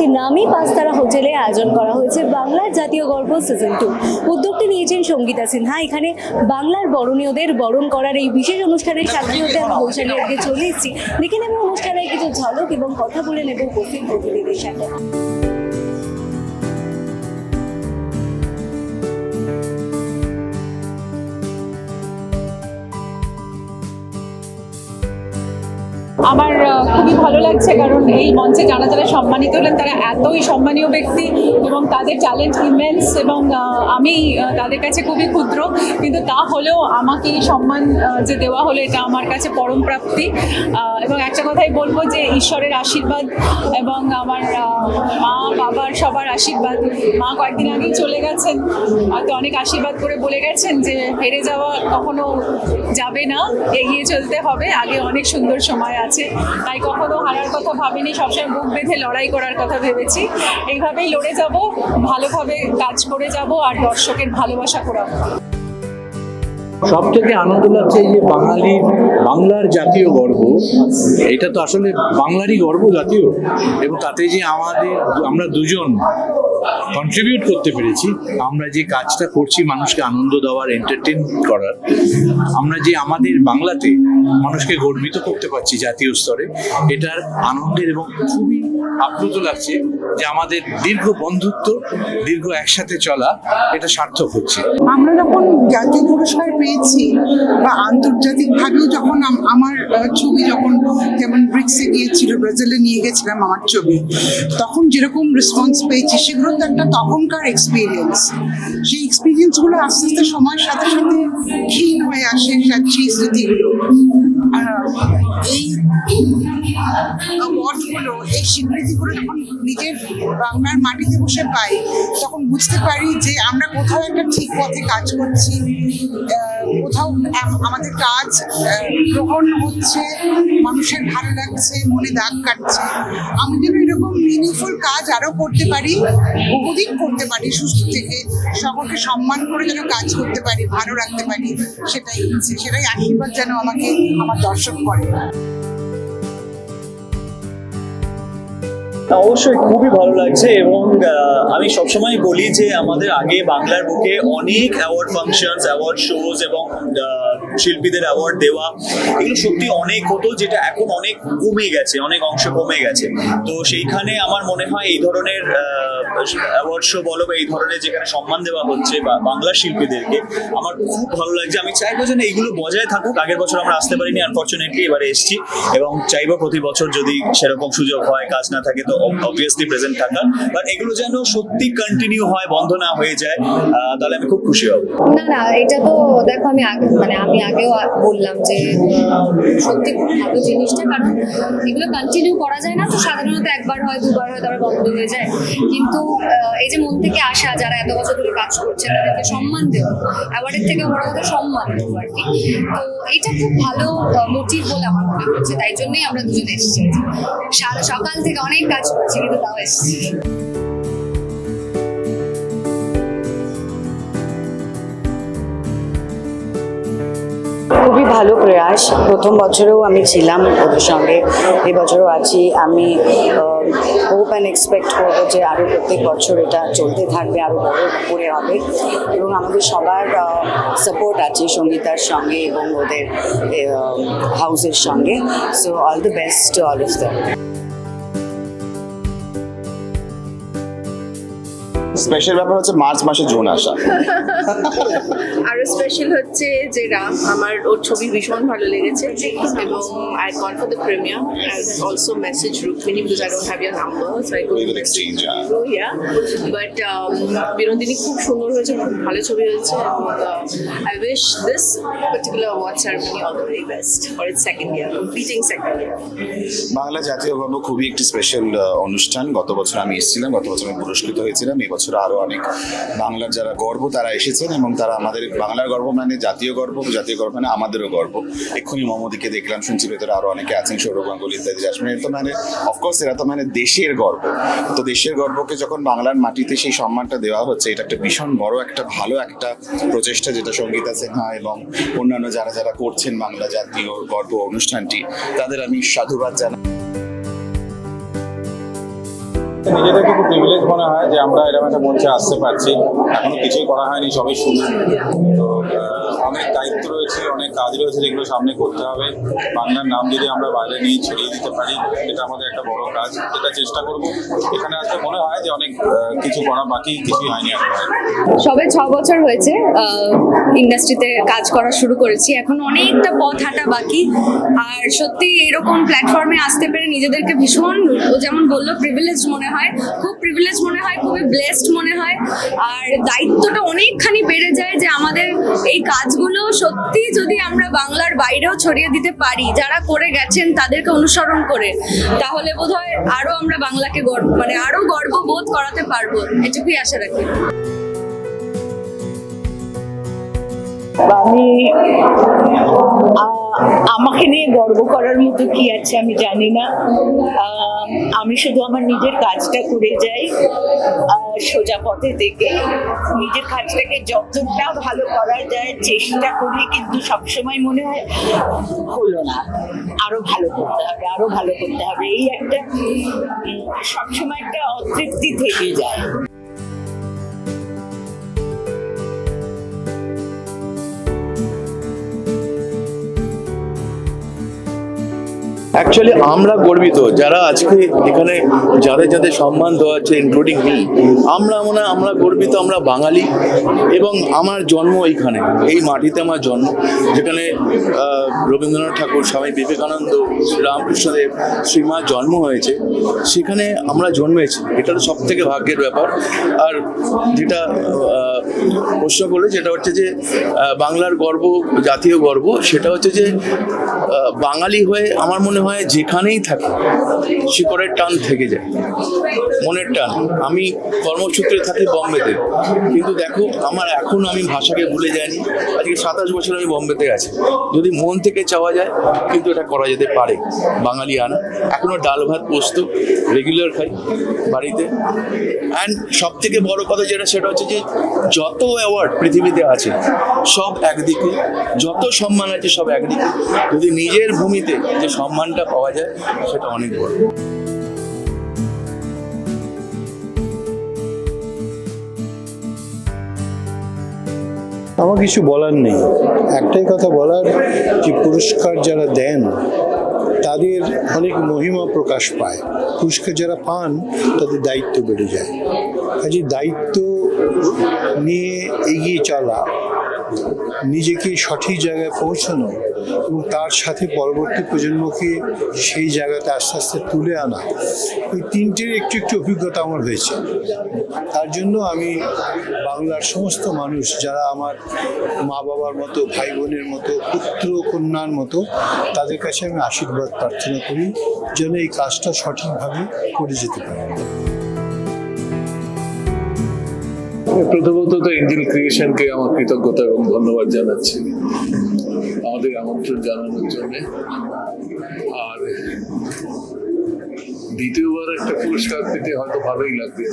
একটি নামী পাঁচতারা হোটেলে আয়োজন করা হয়েছে বাংলার জাতীয় গর্ব সিজন টু উদ্যোগটি নিয়েছেন সঙ্গীতা সিনহা। এখানে বাংলার বরণীয়দের বরণ করার এই বিশেষ অনুষ্ঠানের সাক্ষী হতে আমি বৈশালী আজকে চলে এসেছি। দেখে নেব অনুষ্ঠানের কিছু ঝলক এবং কথা বলে নেব উপস্থিত অতিথিদের সাথে। আমার লাগছে, কারণ এই মঞ্চে যারা যারা সম্মানিত হলেন, তারা এতই সম্মানীয় ব্যক্তি এবং তাদের ট্যালেন্ট ইমেন্স এবং আমি তাদের কাছে খুবই ক্ষুদ্র। কিন্তু তা হলেও আমাকে সম্মান যে দেওয়া হলো, এটা আমার কাছে পরম প্রাপ্তি। এবং একটা কথাই বলব যে ঈশ্বরের আশীর্বাদ এবং আমার মা, বাবার সবার আশীর্বাদ। মা কয়েকদিন আগেই চলে গেছেন। হয়তো অনেক আশীর্বাদ করে বলে গেছেন যে হেরে যাওয়া কখনো যাবে না, এগিয়ে চলতে হবে। আগে অনেক সুন্দর সময় আছে। তাই কখনো হারার কথা ভাবিনি, সবসময় বুক বেঁধে লড়াই করার কথা ভেবেছি। এইভাবেই লড়ে যাব, ভালোভাবে কাজ করে যাব, আর দর্শকের ভালোবাসা করাবো সব থেকে আনন্দ লাগছে এই যে বাঙালির বাংলার জাতীয় গর্ব, এটা তো আসলে বাংলারই গর্ব জাতীয়। এবং তাতে যে আমাদের আমরা দুজন কন্ট্রিবিউট করতে পেরেছি, আমরা যে কাজটা করছি মানুষকে আনন্দ দেওয়ার এন্টারটেন করার, আমরা যে আমাদের বাংলাতে মানুষকে গর্বিত করতে পারছি জাতীয় স্তরে, এটার আনন্দের এবং খুবই আপ্লুত লাগছে যে আমাদের দীর্ঘ বন্ধুত্ব, দীর্ঘ একসাথে চলা, এটা সার্থক হচ্ছে। আমরা যখন জাতীয় পুরস্কার পেয়েছি বা আন্তর্জাতিকভাবেও যখন আমার ছবি যখন যেমন ব্রিক্সে গিয়েছিল, ব্রাজিলে নিয়ে গেছিলাম আমার ছবি, তখন যেরকম রেসপন্স পেয়েছি, সেগুলো তো একটা তখনকার এক্সপিরিয়েন্স সেই এক্সপিরিয়েন্সগুলো আস্তে আস্তে সময়ের সাথে সাথে ক্ষীণ হয়ে আসে সেই স্মৃতিগুলো। এই অ্যাওয়ার্ডগুলো এই স্বীকৃতিগুলো যখন নিজের বাংলার মাটিতে বসে পাই, তখন বুঝতে পারি যে আমরা কোথাও একটা ঠিক পথে কাজ করছি কোথাও আমাদের কাজ গ্রহণ হচ্ছে, মানুষের ভালো লাগছে, মনে দাগ কাটছে। আমি যেন এরকম মিনিংফুল কাজ আরও করতে পারি, বহুদিন করতে পারি, সুস্থ থেকে সকলকে সম্মান করে যেন কাজ করতে পারি, ভালো রাখতে পারি, সেটাই হচ্ছে। সেটাই আশীর্বাদ যেন আমাকে, আমার দর্শক করে। অবশ্যই খুবই ভালো লাগছে এবং আমি সবসময় বলি যে আমাদের আগে বাংলার বুকে অনেক অ্যাওয়ার্ড ফাংশনস অ্যাওয়ার্ড শোজ এবং শিল্পীদের অ্যাওয়ার্ড দেওয়া, এগুলো সত্যি অনেক হতো, যেটা এখন অনেক কমে গেছে, অনেক অংশ কমে গেছে। তো সেইখানে আমার মনে হয় এই ধরনের অ্যাওয়ার্ড শো বলো বা এই ধরনের যেখানে সম্মান দেওয়া হচ্ছে বা বাংলা শিল্পীদেরকে, আমার খুব ভালো লাগছে। আমি চাইব যেন এইগুলো বজায় থাকুক। আগের বছর আমরা আসতে পারিনি আনফর্চুনেটলি এবারে এসেছি এবং চাইব প্রতি বছর যদি সেরকম সুযোগ হয়, কাজ না থাকে তো অবভিয়াসলি প্রেজেন্ট থাকা বাট এগুলো যেন সত্যি কন্টিনিউ হয়, বন্ধ না হয়ে যায় তাহলে আমি খুব খুশি হব। না না, এটা তো দেখো, আমি মানে আমি আগেও বললাম যে সত্যি খুব ভালো জিনিসটা, কারণ এগুলো কন্টিনিউ করা যায় না, তো সাধারণত একবার হয়, দুবার হয়, তারপর বন্ধ হয়ে যায়। কিন্তু এই যে মন থেকে আসা, যারা এত বছর ধরে কাজ করছে, তাদেরকে সম্মান দেওয়া অ্যাওয়ার্ডের থেকে বড় কথা সম্মান দেবো আর কি। তো এটা খুব ভালো মোটিভ বলে আমার মনে হচ্ছে, তাই জন্যই আমরা দুজন এসেছি। সকাল থেকে অনেক কাজ করছি, কিন্তু তাও এসেছি। খুবই ভালো প্রয়াস। প্রথম বছরেও আমি ছিলাম ওদের সঙ্গে। এবছরও আছি। আমি হোপ অ্যান্ড এক্সপেক্ট করব যে আরও প্রত্যেক বছর এটা চলতে থাকবে আরও বড় করে হবে। এবং আমাদের সবার সাপোর্ট আছে সঙ্গীতার সঙ্গে এবং ওদের হাউসের সঙ্গে। So all the best all of them special ব্যাপার হচ্ছে মার্চ মাসে জুন আসা। আরও স্পেশাল হচ্ছে যে রাম আমার ওর ছবি ভীষণ ভালো লেগেছে। এবং I call for the premiere I also message Rukmini because I don't have her number so I could will yeah but Binodini খুব সুন্দর হয়েছে খুব ভালো ছবি হয়েছে এবং I wish this particular award ceremony all the very best for its second year completing second year Bangla জাতীয় গর্ব খুবই একটি স্পেশাল অনুষ্ঠান। গত বছর আমি এসেছিলাম গত বছর আমি পুরস্কৃত হয়েছিলাম এই বছর আরও অনেক বাংলার যারা গর্ব, তারা এসেছেন এবং তারা আমাদের বাংলার গর্ব মানে জাতীয় গর্ব জাতীয় গর্ব মানে আমাদেরও গর্ব। এক্ষুনি মমদিকে দেখলাম, শুনছি ভেতরে আরও অনেকে আছেন, সৌরভ গাঙ্গুলি ইত্যাদি, জাসমিন তো মানে অফকোর্স এরা তো মানে দেশের গর্ব। তো দেশের গর্বকে যখন বাংলার মাটিতে সেই সম্মানটা দেওয়া হচ্ছে, এটা একটা ভীষণ বড় একটা, ভালো একটা প্রচেষ্টা যেটা সঙ্গীতা সিনহা এবং অন্যান্য যারা যারা করছেন বাংলা জাতীয় গর্ব অনুষ্ঠানটি, তাদের আমি সাধুবাদ জানাই। নিজেদেরকে খুব প্রিভিলেজ মনে হয় যে আমরা এরকম একটা মঞ্চে আসতে পারছি। এখনও কিছুই করা হয়নি, সবই শুরু। তো অনেক দায়িত্ব রয়েছে অনেক কাজ রয়েছে যেগুলো সামনে করতে হবে। বাংলার নাম যদি আমরা বাইরে নিয়ে ছড়িয়ে দিতে পারি, এটা আমাদের একটা বড় কাজ। এটা চেষ্টা করব। এখানে আজকে মনে হয় যে অনেক কিছু করা বাকি, কিছুই হয়নি সবে ছ বছর হয়েছে ইন্ডাস্ট্রিতে কাজ করা শুরু করেছি। এখন অনেকটা পথ হাঁটা বাকি। আর সত্যি এরকম প্ল্যাটফর্মে আসতে পেরে নিজেদেরকে ভীষণ, ও যেমন বলল প্রিভিলেজ মনে হয়। খুব প্রিভিলেজ মনে হয়, খুবই ব্লেসড মনে হয়। আর দায়িত্বটা অনেকখানি বেড়ে যায় যে আমাদের এই কাজগুলো সত্যি যদি আমরা বাংলার বাইরেও ছড়িয়ে দিতে পারি। যারা করে গেছেন তাদেরকে অনুসরণ করে। তাহলে বোধ হয় আরও আমরা বাংলাকে গর্ব মানে আরও গর্ববোধ করাতে পারব। এটুকুই আশা রাখি। আমি আমাকে নিয়ে গর্ব করার মতো কি আছে আমি জানি না। আমি শুধু আমার নিজের কাজটা করে যাই। সোজা পথে থেকে নিজের কাজটাকে যতটা ভালো করা যায় চেষ্টা করি, কিন্তু সবসময় মনে হয় হলো না। আরও ভালো করতে হবে, আরও ভালো করতে হবে। এই একটা সবসময় একটা অতৃপ্তি থেকে যায়। অ্যাকচুয়ালি আমরা গর্বিত যারা আজকে এখানে যাদের যাদের সম্মান দেওয়া হচ্ছে ইনক্লুডিং মি আমরা মনে আমরা গর্বিত, আমরা বাঙালি এবং আমার জন্ম এইখানে, এই মাটিতে আমার জন্ম, যেখানে রবীন্দ্রনাথ ঠাকুর, স্বামী বিবেকানন্দ রামকৃষ্ণদেব শ্রীমার জন্ম হয়েছে, সেখানে আমরা জন্মেছি। এটা তো সব থেকে ভাগ্যের ব্যাপার। আর যেটা প্রশ্ন করলে যেটা হচ্ছে যে বাংলার গর্ব, জাতীয় গর্ব, সেটা হচ্ছে যে বাঙালি হয়ে আমার মনে হয় যেখানেই থাকি, শিকড়ের টান থেকে যায়, মনের টান। আমি কর্মসূত্রে থাকি বম্বেতে, কিন্তু দেখো, আমার এখনও আমি ভাষাকে ভুলে যাইনি। আজকে সাতাশ বছর আমি বম্বেতে আছি। যদি মন থেকে চাওয়া যায়, কিন্তু এটা করা যেতে পারে, বাঙালি আনা। এখনও ডাল ভাত, পোস্ত রেগুলার খাই বাড়িতে। অ্যান্ড সব থেকে বড় কথা যেটা, সেটা হচ্ছে যে যত অ্যাওয়ার্ড পৃথিবীতে আছে, সব একদিকে, যত সম্মান আছে সব একদিকে। যদি নিজের ভূমিতে যে সম্মানটা পাওয়া যায়, সেটা অনেক বড়। আমার কিছু বলার নেই। একটাই কথা বলার, যে পুরস্কার যারা দেন, তাদের অনেক মহিমা প্রকাশ পায়। পুরস্কার যারা পান, তাদের দায়িত্ব বেড়ে যায়। কাজে দায়িত্ব নিয়ে এগিয়ে চলা, নিজেকে সঠিক জায়গায় পৌঁছানো এবং তার সাথে পরবর্তী প্রজন্মকে সেই জায়গাতে আস্তে আস্তে তুলে আনা, এই তিনটের একটু একটু অভিজ্ঞতা আমার হয়েছে। তার জন্য আমি বাংলার সমস্ত মানুষ যারা আমার মা বাবার মতো ভাই বোনের মতো, পুত্র, কন্যার মতো, তাদের কাছে আমি আশীর্বাদ প্রার্থনা করি যেন এই কাজটা সঠিকভাবে করে যেতে পারে। প্রথমত তো এঞ্জেল ক্রিয়েশনকে আমার কৃতজ্ঞতা এবং ধন্যবাদ জানাচ্ছি আমাদের আমন্ত্রণ জানানোর জন্য। আর দ্বিতীয়বার একটা পুরস্কার পেতে হয়তো ভালোই লাগবে।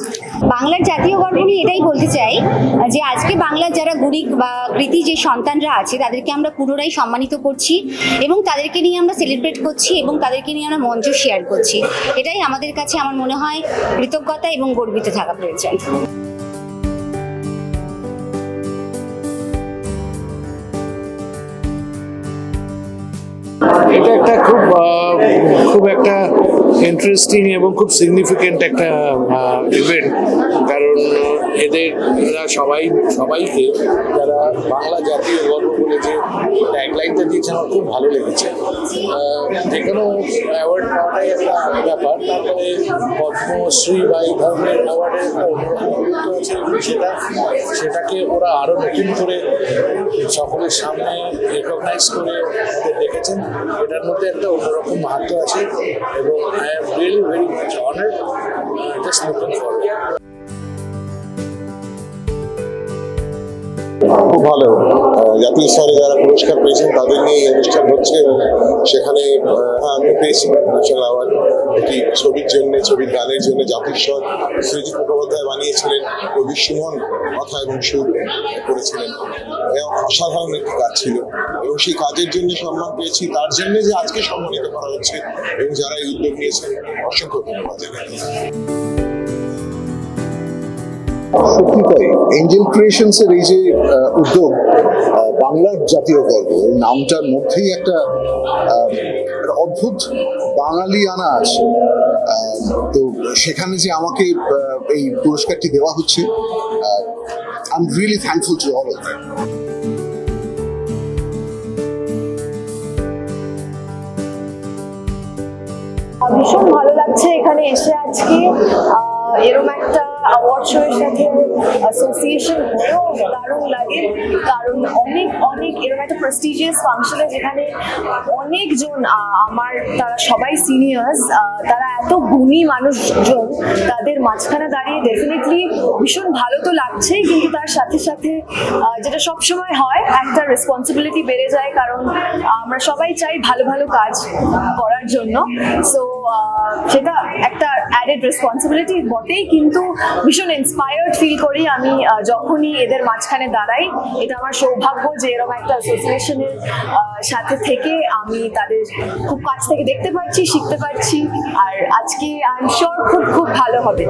বাংলার জাতীয় গর্ব এটাই বলতে চাই যে আজকে বাংলার যারা গরিব বা কৃতি যে সন্তানরা আছে, তাদেরকে আমরা পুনরায় সম্মানিত করছি এবং তাদেরকে নিয়ে আমরা সেলিব্রেট করছি এবং তাদেরকে নিয়ে আমরা মঞ্চ শেয়ার করছি। এটাই আমাদের কাছে আমার মনে হয় কৃতজ্ঞতা এবং গর্বিত থাকা প্রয়োজন। এটা একটা খুব খুব একটা ইন্টারেস্টিং এবং খুব সিগনিফিকেন্ট একটা ইভেন্ট কারণ এদের সবাই, সবাইকে যারা বাংলা জাতীয় গর্ব বলে যে ট্যাগলাইনটা দিয়েছে আমার খুব ভালো লেগেছে। যে কোনো অ্যাওয়ার্ড পাওয়াটাই একটা ব্যাপার। তারপরে পদ্মশ্রী বা এই ধরনের অ্যাওয়ার্ডের একটা গুরুত্ব আছে সেটা। সেটাকে ওরা আরও নতুন করে সকলের সামনে রেকগনাইজ করে দেখেছেন। এটার মধ্যে একটা অন্যরকম মাহাত্ম আছে এবং I am really very much honoured just looking forward খুব ভালো। জাতীয় স্তরে যারা পুরস্কার পেয়েছেন, তাদের নিয়ে এই অনুষ্ঠান হচ্ছে এবং সেখানে হ্যাঁ আমি পেয়েছি ন্যাশনাল অ্যাওয়ার্ড একটি ছবির জন্য, ছবির গানের জন্য জাতির স্বর সৃজিত মুখোপাধ্যায় বানিয়েছিলেন কবি সুমন কথা এবং সুর করেছিলেন। এবং অসাধারণ একটি কাজ ছিল। এবং সেই কাজের জন্য সম্মান পেয়েছি। তার জন্য যে আজকে সম্মানিত করা হচ্ছে এবং যারা এই উদ্যোগ নিয়েছেন, অসংখ্য ধন্যবাদ জানাই। সত্যি এঞ্জেল ক্রিয়েশনস এর এই যে উদ্যোগ বাংলার জাতীয় গর্ব নামটার মধ্যেই একটা অদ্ভুত বাঙালি আনা আছে। তো সেখানে যে আমাকে এই পুরস্কারটি দেওয়া হচ্ছে I am really thankful to all ভীষণ ভালো লাগছে এখানে এসে আজকে। এরম একটা অ্যাওয়ার্ড শো এর সাথে অ্যাসোসিয়েশন হয়েও দারুণ লাগে। কারণ অনেক অনেক এরম একটা প্রেস্টিজিয়াস ফাংশনে যেখানে অনেকজন আমার তারা সবাই সিনিয়র্স তারা এত গুণী মানুষজন, তাদের মাঝখানে দাঁড়িয়ে ডেফিনেটলি ভীষণ ভালো তো লাগছেই, কিন্তু তার সাথে সাথে যেটা সব সময় হয় একটা রেসপন্সিবিলিটি বেড়ে যায়, কারণ আমরা সবাই চাই ভালো ভালো কাজ করার জন্য। সো সেটা একটা অ্যাডেড রেসপন্সিবিলিটি বটেই, কিন্তু ভীষণ ইন্সপায়ার্ড ফিল করি আমি যখনই এদের মাঝখানে দাঁড়াই। এটা আমার সৌভাগ্য যে এরকম একটা অ্যাসোসিয়েশনের সাথে থেকে আমি তাদের খুব কাছ থেকে দেখতে পাচ্ছি শিখতে পারছি, আর আজকে আই এম শিওর খুব খুব ভালো হবে।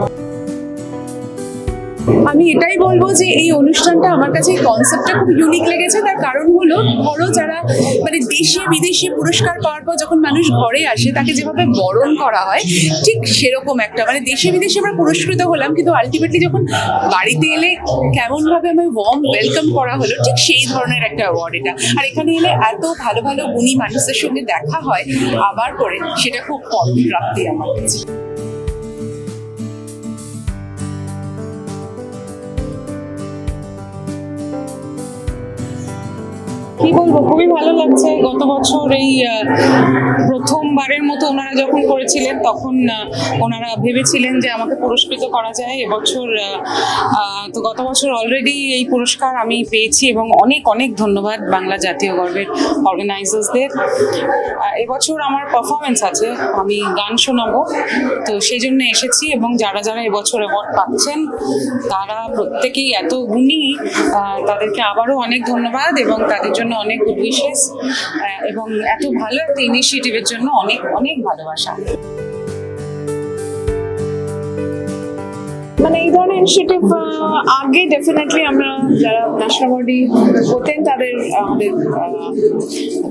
আমি এটাই বলব যে এই অনুষ্ঠানটা আমার কাছে এই কনসেপ্টটা খুব ইউনিক লেগেছে। তার কারণ হলো, ধরো যারা মানে দেশে বিদেশে পুরস্কার পাওয়ার পর যখন মানুষ ঘরে আসে, তাকে যেভাবে বরণ করা হয়, ঠিক সেরকম একটা। মানে দেশে বিদেশে আমরা পুরস্কৃত হলাম, কিন্তু আলটিমেটলি যখন বাড়িতে এলে কেমনভাবে আমার ওয়ার্ম ওয়েলকাম করা হলো, ঠিক সেই ধরনের একটা অ্যাওয়ার্ড এটা। আর এখানে এলে এত ভালো ভালো গুণী মানুষের সঙ্গে দেখা হয়, আবার করে, সেটা খুব পরম প্রাপ্তি আমার কাছে। কি বলব? খুবই ভালো লাগছে। গত বছর এই প্রথমবারের মতো ওনারা যখন করেছিলেন, তখন ওনারা ভেবেছিলেন যে আমাকে পুরস্কৃত করা যায়। এবছর তো গত বছর অলরেডি এই পুরস্কার আমি পেয়েছি এবং অনেক অনেক ধন্যবাদ বাংলা জাতীয় গর্বের অর্গানাইজার্সদের এবছর আমার পারফরমেন্স আছে। আমি গান শোনাবো। তো সেই জন্য এসেছি এবং যারা যারা এবছর অ্যাওয়ার্ড পাচ্ছেন, তারা প্রত্যেকেই এত গুণী তাদেরকে আবারও অনেক ধন্যবাদ এবং তাদের জন্য অনেক গুড উইশেস এবং এত ভালো একটা ইনিশিয়েটিভের জন্য অনেক অনেক ভালোবাসা। মানে এই ধরনের ইনিশিয়েটিভ আগে ডেফিনেটলি আমরা যারা ন্যাশনাল বডি হতেন তাদের আমাদের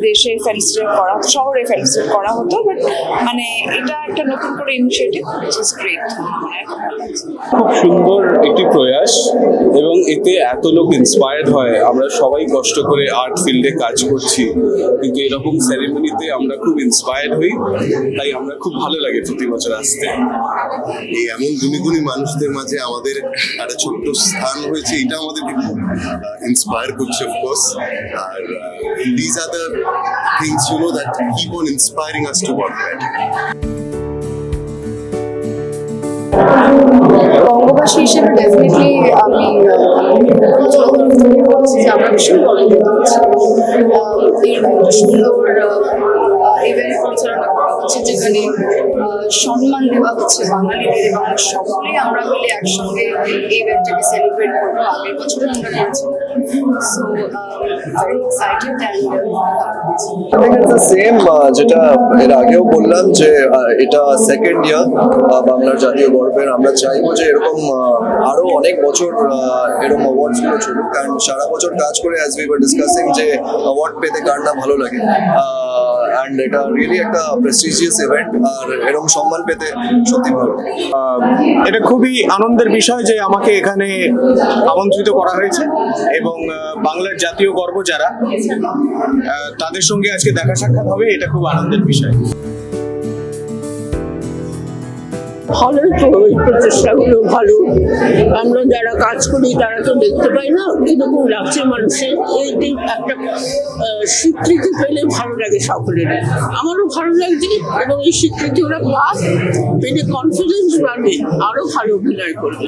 দেশে ফেলিসিটেট করা হতো শহরে ফেলিসিটেট করা হতো বাট মানে এটা একটা নতুন করে ইনিশিয়েটিভ উইচ ইজ গ্রেট খুব সুন্দর একটি প্রয়াস এবং এতে এত লোক ইন্সপায়ার্ড হয় আমরা সবাই কষ্ট করে আর্ট ফিল্ডে কাজ করছি কিন্তু এরকম সেরেমনিতে আমরা খুব ইন্সপায়ার্ড হই তাই আমরা খুব ভালো লাগে প্রতি বছর আসতে। এই এমন গুণী গুণী মানুষদের মাঝে আমাদের একটা ছোট্ট স্থান হয়েছে এটা আমাদেরকে খুব ইন্সপায়ার করছে of course R these are the things you know that keep on inspiring us to work বঙ্গবাসী হিসেবে ডেফিনেটলি আমি যে আমরা ভীষণ আহ, এরকম একটা সুন্দর ইভেন্ট পরিচালনা হচ্ছে যেখানে সম্মান দেওয়া হচ্ছে বাঙালিদের এবং সকলে আমরা মিলে একসঙ্গে এই ইভেন্টটাকে সেলিব্রেট করব। আগের বছরে আমরা করেছিলাম সো ভেরি এক্সাইটেড সেম যেটা এর আগেও বললাম যে এটা সেকেন্ড ইয়ার বাংলার জাতীয় গর্বের। আমরা চাইব যে এরকম আরও অনেক বছর আহ, এরকম অ্যাওয়ার্ডসগুলো চলুক। কারণ সারা বছর কাজ করে অ্যাজ উই ওয়ার ডিসকাসিং যে অ্যাওয়ার্ড পেতে কার না ভালো লাগে। অ্যান্ড এটা রিয়েলি একটা প্রেস্টিজিয়াস ইভেন্ট আর এরকম সম্মান পেতে সত্যি ভালো। এটা খুবই আনন্দের বিষয় যে আমাকে এখানে আমন্ত্রিত করা হয়েছে। এবং আহ, বাংলার জাতীয় গর্ব যারা তাদের সঙ্গে আজকে দেখা সাক্ষাৎ হবে এটা খুব আনন্দের বিষয়। ভালো তো এই প্রচেষ্টাগুলো ভালো। আমরা যারা কাজ করি তারা তো দেখতে পাই না কীরকম লাগছে মানুষের। এই একটা স্বীকৃতি পেলে ভালো লাগে সকলেরই আমারও ভালো লাগছে এবং এই স্বীকৃতি ওরা পাক পেলে কনফিডেন্স বাড়বে আরও ভালো অভিনয় করবে।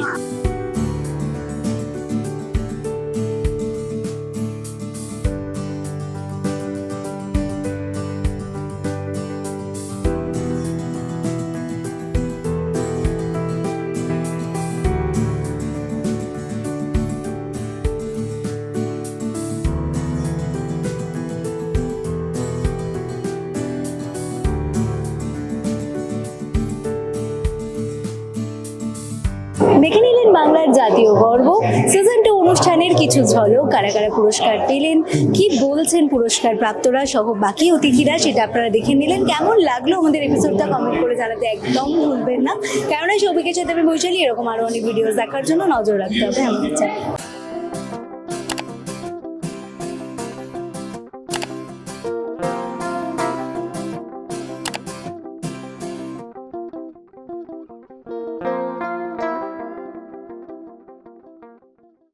বাংলার জাতীয় গর্ব। সিজন টু অনুষ্ঠানের কিছু ঝলক কারা কারা পুরস্কার পেলেন, কি বলছেন পুরস্কার প্রাপ্তরা সহ বাকি অতিথিরা সেটা আপনারা দেখে নিলেন। কেমন লাগল আমাদের এপিসোডটা কমেন্ট করে জানাতে একদম ভুলবেন না। কেননা সৌভিকের সাথে আমি বৈশালী এরকম আরও অনেক ভিডিও দেখার জন্য নজর রাখতে হবে, আমাদের চ্যানেল